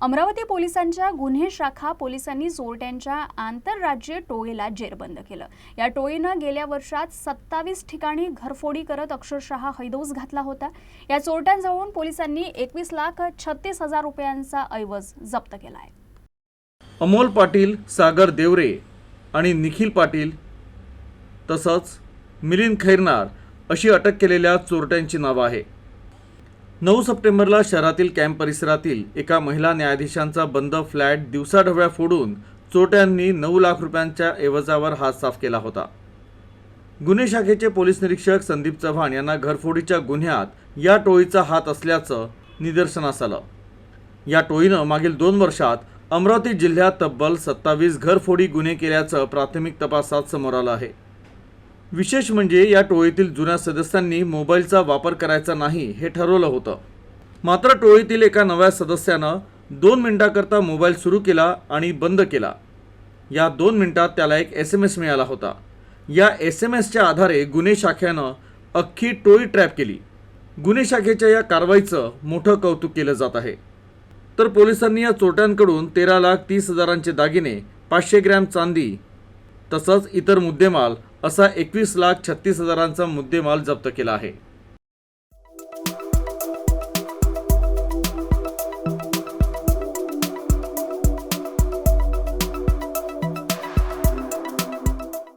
अमरावती पोलिसांच्या गुन्हे शाखा पोलिसांनी चोरट्यांच्या आंतरराज्य टोळीला जेरबंद केलं. या टोळीनं गेल्या वर्षात सत्तावीस ठिकाणी घरफोडी करत अक्षरशः हैदोस घातला होता. या चोरट्यांजवळून पोलिसांनी एकवीस लाख छत्तीस हजार रुपयांचा ऐवज जप्त केला आहे अमोल पाटील सागर देवरे आणि निखिल पाटील तसंच मिलिंद खैरनार अशी अटक केलेल्या चोरट्यांची नावं आहे नऊ सप्टेंबरला शहरातील कॅम्प परिसरातील एका महिला न्यायाधीशांचा बंद फ्लॅट दिवसाढवळ्या फोडून चोरट्यांनी नऊ लाख रुपयांच्या एवजावर हात साफ केला होता. गुन्हे शाखेचे पोलीस निरीक्षक संदीप चव्हाण यांना घरफोडीच्या गुन्ह्यात या टोळीचा हात असल्याचं निदर्शनास आलं. या टोळीनं मागील दोन वर्षात अमरावती जिल्ह्यात तब्बल सत्तावीस घरफोडी गुन्हे केल्याचं प्राथमिक तपासात समोर आलं आहे. विशेष म्हणजे या टोळीतील जुन्या सदस्यांनी मोबाईलचा वापर करायचा नाही हे ठरवलं होतं. मात्र टोळीतील एका नव्या सदस्यानं दोन मिनिटाकरता मोबाईल सुरू केला आणि बंद केला. या दोन मिनिटात त्याला एक एस एम एस मिळाला होता. या एस एम एसच्या आधारे गुन्हे शाखेनं अख्खी टोळी ट्रॅप केली. गुन्हे शाखेच्या या कारवाईचं मोठं कौतुक केलं जात आहे. तर पोलिसांनी या चोरट्यांकडून तेरा लाख तीस हजारांचे दागिने पाचशे ग्रॅम चांदी तसंच इतर मुद्देमाल असा एकवीस लाख छत्तीस हजारांचा मुद्देमाल जप्त केला आहे.